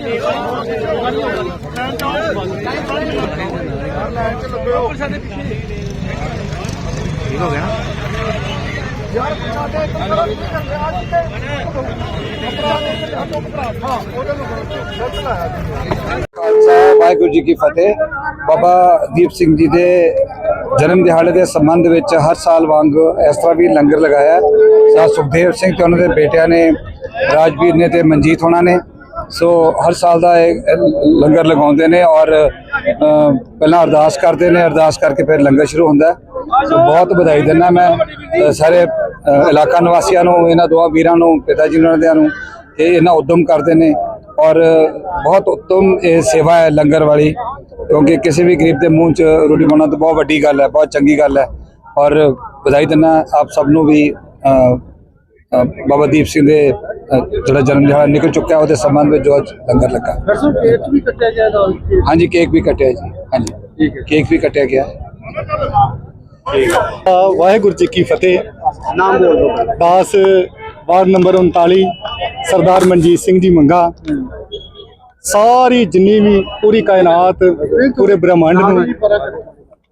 ਖਾਲੀ ਫੜਿਆ ਤਾਂ ਫੇਰ ਹੀ ਠੀਕ ਹੋ ਗਿਆ ਨਾ ਖਾਲਸਾ ਵਾਹਿਗੁਰੂ ਜੀ ਕੀ ਫਤਿਹ ਬਾਬਾ ਦੀਪ ਸਿੰਘ ਜੀ ਦੇ ਜਨਮ ਦਿਹਾੜੇ ਦੇ ਸੰਬੰਧ ਵਿੱਚ ਹਰ ਸਾਲ ਵਾਂਗ ਇਸ ਤਰ੍ਹਾਂ ਵੀ ਲੰਗਰ ਲਗਾਇਆ ਹੈ। ਸਾ ਸੁਖਦੇਵ ਸਿੰਘ ਤੇ ਉਹਨਾਂ ਦੇ ਬੇਟਿਆਂ ਨੇ, ਰਾਜਵੀਰ ਨੇ ਤੇ ਮਨਜੀਤ ਹੋਣਾ ਨੇ ਸੋ ਹਰ ਸਾਲ ਦਾ ਇਹ ਲੰਗਰ ਲਗਾਉਂਦੇ ਨੇ ਔਰ ਪਹਿਲਾਂ ਅਰਦਾਸ ਕਰਦੇ ਨੇ, ਅਰਦਾਸ ਕਰਕੇ ਫਿਰ ਲੰਗਰ ਸ਼ੁਰੂ ਹੁੰਦਾ ਸੋ ਬਹੁਤ ਵਧਾਈ ਦਿੰਦਾ ਮੈਂ ਸਾਰੇ ਇਲਾਕਾ ਨਿਵਾਸੀਆਂ ਨੂੰ, ਇਹਨਾਂ ਦੋਹਾਂ ਵੀਰਾਂ ਨੂੰ, ਪਿਤਾ ਜੀ ਉਹਨਾਂ ਦੇ ਨੂੰ ਕਿ ਇਹਨਾਂ ਉਦਮ ਕਰਦੇ ਨੇ ਔਰ ਬਹੁਤ ਉੱਤਮ ਇਹ ਸੇਵਾ ਹੈ ਲੰਗਰ ਵਾਲੀ, ਕਿਉਂਕਿ ਕਿਸੇ ਵੀ ਗਰੀਬ ਦੇ ਮੂੰਹ 'ਚ ਰੋਟੀ ਪਾਉਣਾ ਤਾਂ ਬਹੁਤ ਵੱਡੀ ਗੱਲ ਹੈ, ਬਹੁਤ ਚੰਗੀ ਗੱਲ ਹੈ। ਔਰ ਵਧਾਈ ਦਿੰਦਾ ਆਪ ਸਭ ਨੂੰ ਵੀ ਬਾਬਾ ਦੀਪ ਸਿੰਘ ਦੇ ਜਿਹੜਾ ਜਨਮ ਦਿਹਾੜਾ ਨਿਕਲ ਚੁੱਕਾ ਉਹਦੇ ਸੰਬੰਧ ਵਿੱਚ ਜੋ ਅੱਜ ਲੰਗਰ ਲੱਗਾ। ਪਰਸੋਂ ਕੇਕ ਵੀ ਕੱਟਿਆ ਗਿਆ ਨਾਲ? ਹਾਂਜੀ ਕੇਕ ਵੀ ਕੱਟਿਆ ਜੀ ਹਾਂਜੀ। ਠੀਕ ਹੈ। ਕੇਕ ਵੀ ਕੱਟਿਆ ਗਿਆ। ਵਾਹਿਗੁਰੂ ਜੀ ਕੀ ਫਤਿਹ। ਨਾਮ ਬੋਲ ਦਿਓ। ਦਾਸ ਵਾਰਡ ਨੰਬਰ 39 ਸਰਦਾਰ ਮਨਜੀਤ ਸਿੰਘ ਜੀ ਮੰਗਾ। ਸਾਰੀ ਜਿੰਨੀ ਵੀ ਪੂਰੀ ਕਾਇਨਾਤ ਪੂਰੇ ਬ੍ਰਹਮੰਡ ਨੂੰ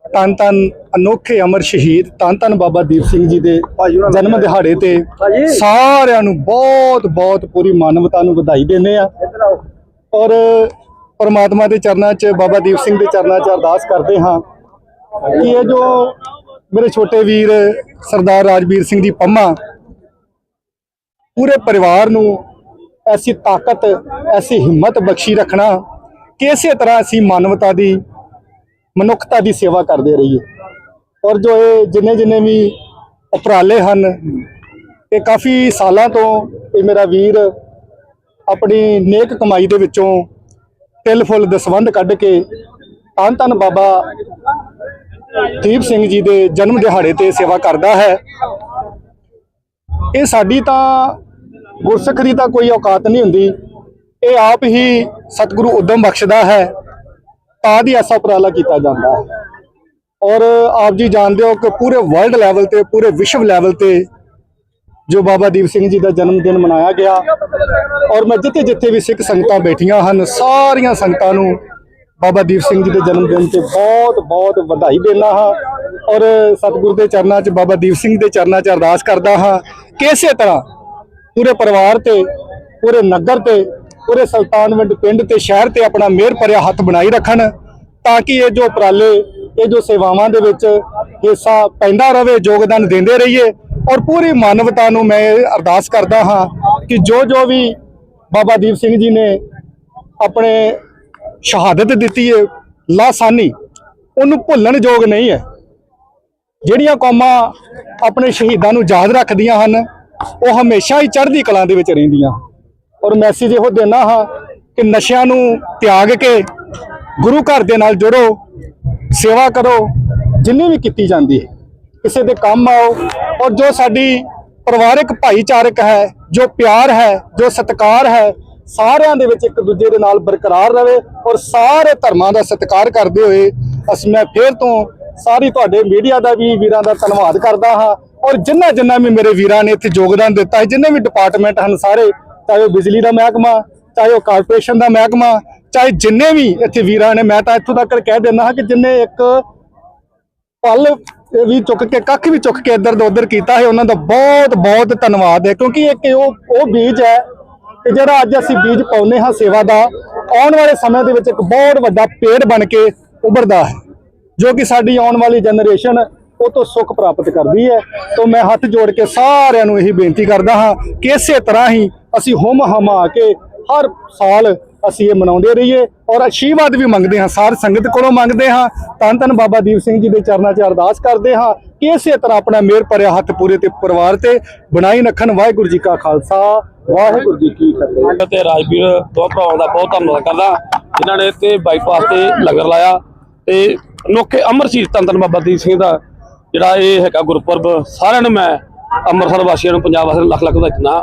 ਤਨ ਤਨ ਅਨੋਖੇ ਅਮਰ ਸ਼ਹੀਦ ਤਨ ਤਨ ਬਾਬਾ ਦੀਪ ਸਿੰਘ ਜੀ ਦੇ ਜਨਮ ਦਿਹਾੜੇ ਤੇ ਸਾਰਿਆਂ ਨੂੰ ਬਹੁਤ ਬਹੁਤ ਪੂਰੀ ਮਾਨਵਤਾ ਨੂੰ ਵਧਾਈ ਦਿੰਦੇ ਆ ਔਰ ਪਰਮਾਤਮਾ ਦੇ ਚਰਨਾਂ 'ਚ ਬਾਬਾ ਦੀਪ ਸਿੰਘ ਦੇ ਚਰਨਾਂ 'ਚ ਅਰਦਾਸ ਕਰਦੇ ਹਾਂ ਕਿ ਇਹ ਜੋ ਮੇਰੇ ਛੋਟੇ ਵੀਰ ਸਰਦਾਰ ਰਾਜਵੀਰ ਸਿੰਘ ਜੀ ਪੰਮਾ ਪੂਰੇ ਪਰਿਵਾਰ ਨੂੰ ਐਸੀ ਤਾਕਤ ਐਸੀ ਹਿੰਮਤ ਬਖਸ਼ੀ ਰੱਖਣਾ ਕਿ ਇਸੇ ਤਰ੍ਹਾਂ ਅਸੀਂ ਮਾਨਵਤਾ ਦੀ ਮਨੁੱਖਤਾ ਦੀ ਸੇਵਾ ਕਰਦੇ ਰਹੀਏ। ਔਰ ਜੋ ਇਹ ਜਿੰਨੇ ਜਿੰਨੇ ਵੀ ਉਪਰਾਲੇ ਹਨ, ਇਹ ਕਾਫੀ ਸਾਲਾਂ ਤੋਂ ਇਹ ਮੇਰਾ ਵੀਰ ਆਪਣੀ ਨੇਕ ਕਮਾਈ ਦੇ ਵਿੱਚੋਂ ਤਿਲ ਫੁੱਲ ਦਸਵੰਧ ਕੱਢ ਕੇ ਧੰਨ ਧੰਨ ਬਾਬਾ ਦੀਪ ਸਿੰਘ ਜੀ ਦੇ ਜਨਮ ਦਿਹਾੜੇ ਤੇ ਸੇਵਾ ਕਰਦਾ ਹੈ। ਇਹ ਸਾਡੀ ਤਾਂ ਗੁਰਸਿੱਖ ਦੀ ਤਾਂ ਕੋਈ ਔਕਾਤ ਨਹੀਂ ਹੁੰਦੀ। ਇਹ ਆਪ ਹੀ ਸਤਿਗੁਰੂ ਉਦਮ ਬਖਸ਼ਦਾ ਹੈ। ਤਾਂ ਦੀ ਐਸਾ ਉਪਰਾਲਾ ਕੀਤਾ ਜਾਂਦਾ ਹੈ। ਔਰ ਆਪ ਜੀ ਜਾਣਦੇ ਹੋ ਕਿ ਪੂਰੇ ਵਰਲਡ ਲੈਵਲ ਤੇ, ਪੂਰੇ ਵਿਸ਼ਵ ਲੈਵਲ ਤੇ ਜੋ ਬਾਬਾ ਦੀਪ ਸਿੰਘ ਜੀ ਦਾ ਜਨਮ ਦਿਨ ਮਨਾਇਆ ਗਿਆ। ਔਰ ਮੈਂ ਜਿੱਥੇ ਜਿੱਥੇ ਵੀ ਸਿੱਖ ਸੰਗਤਾਂ ਬੈਠੀਆਂ ਹਨ, ਸਾਰੀਆਂ ਸੰਗਤਾਂ ਨੂੰ ਬਾਬਾ ਦੀਪ ਸਿੰਘ ਜੀ ਦੇ ਜਨਮ ਦਿਨ ਤੇ ਬਹੁਤ ਬਹੁਤ ਵਧਾਈ ਦੇਣਾ ਹਾਂ। ਔਰ ਸਤਿਗੁਰ ਦੇ ਚਰਨਾਂ 'ਚ ਬਾਬਾ ਦੀਪ ਸਿੰਘ ਦੇ ਚਰਨਾਂ 'ਚ ਅਰਦਾਸ ਕਰਦਾ ਹਾਂ ਕਿ ਇਸੇ ਤਰ੍ਹਾਂ ਪੂਰੇ ਪਰਿਵਾਰ ਤੇ, ਪੂਰੇ ਨਗਰ ਤੇ ਪੂਰੇ ਸੁਲਤਾਨਵਿੰਡ ਪਿੰਡ ਤੇ ਸ਼ਹਿਰ ਤੇ ਆਪਣਾ ਮਿਹਰ ਭਰਿਆ ਹੱਥ ਬਣਾਈ ਰੱਖਣ ਤਾਂ ਕਿ ਇਹ ਜੋ ਉਪਰਾਲੇ, ਇਹ ਜੋ ਸੇਵਾਵਾਂ ਦੇ ਵਿੱਚ ਹਿੱਸਾ ਪੈਂਦਾ ਰਹੇ ਯੋਗਦਾਨ ਦਿੰਦੇ ਰਹੀਏ ਔਰ ਪੂਰੀ ਮਾਨਵਤਾ ਨੂੰ ਮੈਂ ਇਹ ਅਰਦਾਸ ਕਰਦਾ ਹਾਂ ਕਿ ਜੋ ਜੋ ਵੀ ਬਾਬਾ ਦੀਪ ਸਿੰਘ ਜੀ ਨੇ ਆਪਣੇ ਸ਼ਹਾਦਤ ਦਿੱਤੀ ਹੈ, ਲਾਸਾਨੀ, ਉਹਨੂੰ ਭੁੱਲਣ ਯੋਗ ਨਹੀਂ ਹੈ। ਜਿਹੜੀਆਂ ਕੌਮਾਂ ਆਪਣੇ ਸ਼ਹੀਦਾਂ ਨੂੰ ਯਾਦ ਰੱਖਦੀਆਂ ਹਨ, ਉਹ ਹਮੇਸ਼ਾ ਹੀ ਚੜ੍ਹਦੀ ਕਲਾ ਦੇ ਵਿੱਚ ਰਹਿੰਦੀਆਂ ਔਰ ਮੈਸੇਜ ਇਹੋ ਦੇਣਾ ਹਾਂ ਕਿ ਨਸ਼ਿਆਂ ਨੂੰ ਤਿਆਗ ਕੇ ਗੁਰੂ ਘਰ ਦੇ ਨਾਲ ਜੁੜੋ, ਸੇਵਾ ਕਰੋ, ਜਿੰਨੀ ਵੀ ਕੀਤੀ ਜਾਂਦੀ ਹੈ। ਕਿਸੇ ਦੇ ਕੰਮ ਆਓ ਔਰ ਜੋ ਸਾਡੀ ਪਰਿਵਾਰਕ ਭਾਈਚਾਰਕ ਹੈ, ਜੋ ਪਿਆਰ ਹੈ, ਜੋ ਸਤਿਕਾਰ ਹੈ, ਸਾਰਿਆਂ ਦੇ ਵਿੱਚ ਇੱਕ ਦੂਜੇ ਦੇ ਨਾਲ ਬਰਕਰਾਰ ਰਵੇ ਔਰ ਸਾਰੇ ਧਰਮਾਂ ਦਾ ਸਤਿਕਾਰ ਕਰਦੇ ਹੋਏ ਅਸੀਂ ਮੈਂ ਫੇਰ ਤੋਂ ਸਾਰੀ ਤੁਹਾਡੇ ਮੀਡੀਆ ਦਾ ਵੀ ਵੀਰਾਂ ਦਾ ਧੰਨਵਾਦ ਕਰਦਾ ਹਾਂ ਔਰ ਜਿੰਨਾ ਜਿੰਨਾ ਵੀ ਮੇਰੇ ਵੀਰਾਂ ਨੇ ਇੱਥੇ ਯੋਗਦਾਨ ਦਿੱਤਾ ਹੈ, ਜਿੰਨੇ ਵੀ ਡਿਪਾਰਟਮੈਂਟ ਹਨ ਸਾਰੇ ਚਾਹੇ ਉਹ ਬਿਜਲੀ ਦਾ ਮਹਿਕਮਾ, ਚਾਹੇ ਉਹ ਕਾਰਪੋਰੇਸ਼ਨ ਦਾ ਮਹਿਕਮਾ, ਚਾਹੇ ਜਿੰਨੇ ਵੀ ਇੱਥੇ ਵੀਰਾਂ ਨੇ, ਮੈਂ ਤਾਂ ਇੱਥੋਂ ਤੱਕ ਕਹਿ ਦਿੰਦਾ ਹਾਂ ਕਿ ਜਿੰਨੇ ਇੱਕ ਪਲ ਵੀ ਚੁੱਕ ਕੇ, ਕੱਖ ਵੀ ਚੁੱਕ ਕੇ ਇੱਧਰ ਤੋਂ ਉੱਧਰ ਕੀਤਾ ਹੈ, ਉਹਨਾਂ ਦਾ ਬਹੁਤ ਬਹੁਤ ਧੰਨਵਾਦ ਹੈ। ਕਿਉਂਕਿ ਇੱਕ ਉਹ ਉਹ ਬੀਜ ਹੈ ਕਿ ਜਿਹੜਾ ਅੱਜ ਅਸੀਂ ਬੀਜ ਪਾਉਨੇ ਹਾਂ ਸੇਵਾ ਦਾ, ਆਉਣ ਵਾਲੇ ਸਮੇਂ ਦੇ ਵਿੱਚ ਇੱਕ ਬਹੁਤ ਵੱਡਾ ਪੇੜ ਬਣ ਕੇ ਉੱਭਰਦਾ ਹੈ, ਜੋ ਕਿ ਸਾਡੀ ਆਉਣ ਵਾਲੀ ਜਨਰੇਸ਼ਨ ਉਹ ਤੋਂ ਸੁੱਖ ਪ੍ਰਾਪਤ ਕਰਦੀ ਹੈ। ਤੋਂ ਮੈਂ ਹੱਥ ਜੋੜ ਕੇ ਸਾਰਿਆਂ ਨੂੰ ਇਹੀ ਬੇਨਤੀ ਕਰਦਾ ਹਾਂ ਕਿ ਇਸੇ ਤਰ੍ਹਾਂ ਹੀ ਅਸੀਂ ਹੁਮ ਹਮਾ ਕੇ ਹਰ ਸਾਲ ਅਸੀਂ ਇਹ ਮਨਾਉਂਦੇ ਰਹੀਏ ਔਰ ਆਸ਼ੀਰਵਾਦ ਵੀ ਮੰਗਦੇ ਹਾਂ ਸਾਰ ਸੰਗਤ ਕੋਲੋਂ ਮੰਗਦੇ ਹਾਂ। ਧੰਨ ਧੰਨ ਬਾਬਾ ਦੀਪ ਸਿੰਘ ਜੀ ਦੇ ਚਰਨਾਂ 'ਚ ਅਰਦਾਸ ਕਰਦੇ ਹਾਂ ਕਿ ਇਸੇ ਤਰ੍ਹਾਂ ਆਪਣਾ ਮਿਹਰ ਭਰਿਆ ਹੱਥ ਪੂਰੇ ਤੇ ਪਰਿਵਾਰ ਤੇ ਬਣਾਈ ਰੱਖਣ। ਵਾਹਿਗੁਰੂ ਜੀ ਕਾ ਖਾਲਸਾ, ਵਾਹਿਗੁਰੂ ਜੀ ਕੀ ਫਤਿਹ। ਤੇ ਰਾਜਵੀਰ, ਦੋ ਭਰਾਵਾਂ ਦਾ ਬਹੁਤ ਧੰਨਵਾਦ ਕਰਦਾ ਜਿਨ੍ਹਾਂ ਨੇ ਇੱਥੇ ਬਾਈਪਾਸ ਤੇ ਲੰਗਰ ਲਾਇਆ। ਤੇ ਅਨੋਖੇ ਅਮਰਸੀਰ ਤੰਤਨ ਬਾਬਾ ਦੀਪ ਸਿੰਘ ਦਾ ਜਿਹੜਾ ਇਹ ਹੈਗਾ ਗੁਰਪੁਰਬ, ਸਾਰਿਆਂ ਨੂੰ ਮੈਂ ਅੰਮ੍ਰਿਤਸਰ ਵਾਸੀਆਂ ਨੂੰ, ਪੰਜਾਬ ਵਾਸੀਆਂ ਨੂੰ ਲੱਖ ਲੱਖ ਵਧਾਈ ਦਿੰਦਾ